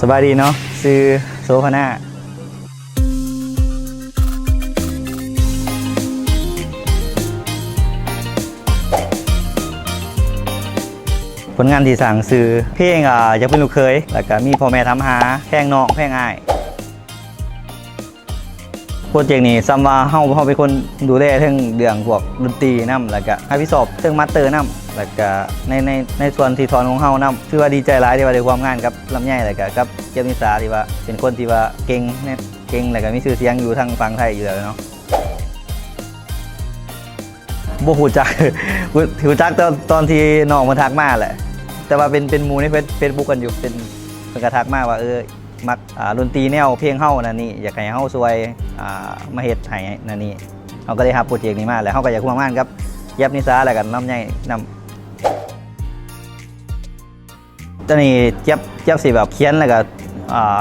สบายดีเนาะซื้อโซฟาน่าผลงานที่สั่งซื้อเพลงอ่าอยากเป็นลูกเคย แล้วก็มีพ่อแม่ทำหาแพงน้องแพงอ้ายโปรเจกต์นี้ซัมว่าเฮาเฮาเป็นคนดูแลเรื่องเรื่องพวกดนตรีนํแล้วก็ให้พิสอบเรื่องมาสเตอร์นํ แล้วก็ในในในส่วนที่สอนของเฮานํคือว่าดีใจหลายที่ว่าได้ความงานกับลำไยแล้วก็กับเกียรตินิสาที่ว่าเป็นคนที่ว่าเก่งเนี่ยเก่งแล้วก็มีชื่อเสียงอยู่ทางฝั่งไทยอยู่แล้วเนาะบ่ฮู้จักฮู้จักตอนตอนที่น้องมาทักมาแหละ แต่ว่าเป็นเป็นมู่ในเฟซบุ๊กกันอยู่เป็นเป็นกระทักมาว่าเออมักอ่าดนตรีแนวเพลงเฮานั่นนี่อยากให้เฮาช่วยอ่ามาเฮ็ดให้นั่นนี่เฮาก็ได้รับโปรเจกต์นี้มาแล้วเฮาก็อยากร่วมงานกับยับนิสาแล้วกันน้ำใหญ่นำ ตอนนี้เจ็บเจ็บสิแบบเขียนแล้วก็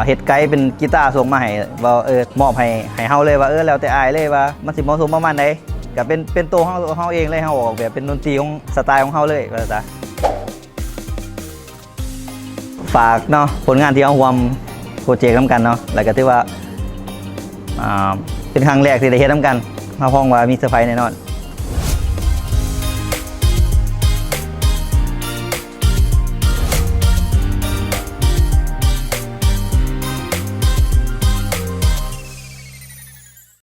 เฮ็ดไกด์เป็นกีตาร์ส่งมาให้ว่าเออมอบให้ให้เฮาเลยว่าเออแล้วแต่อายเลยว่ามันสิเหมาะสมประมาณใดก็เป็นเป็นตัวเฮาเฮาเองเลยเฮาออกแบบเป็นดนตรีของสไตล์ของเฮาเลยว่าซะฝากเนาะผลงานที่เอารวมโปรเจกต์น้ำกันเนาะแล้วก็ที่ว่าอ่าเป็นครั้งแรกที่ได้เฮ็ดน้ำกันมาพ้องว่ามีเซอร์ไพรส์แน่นอน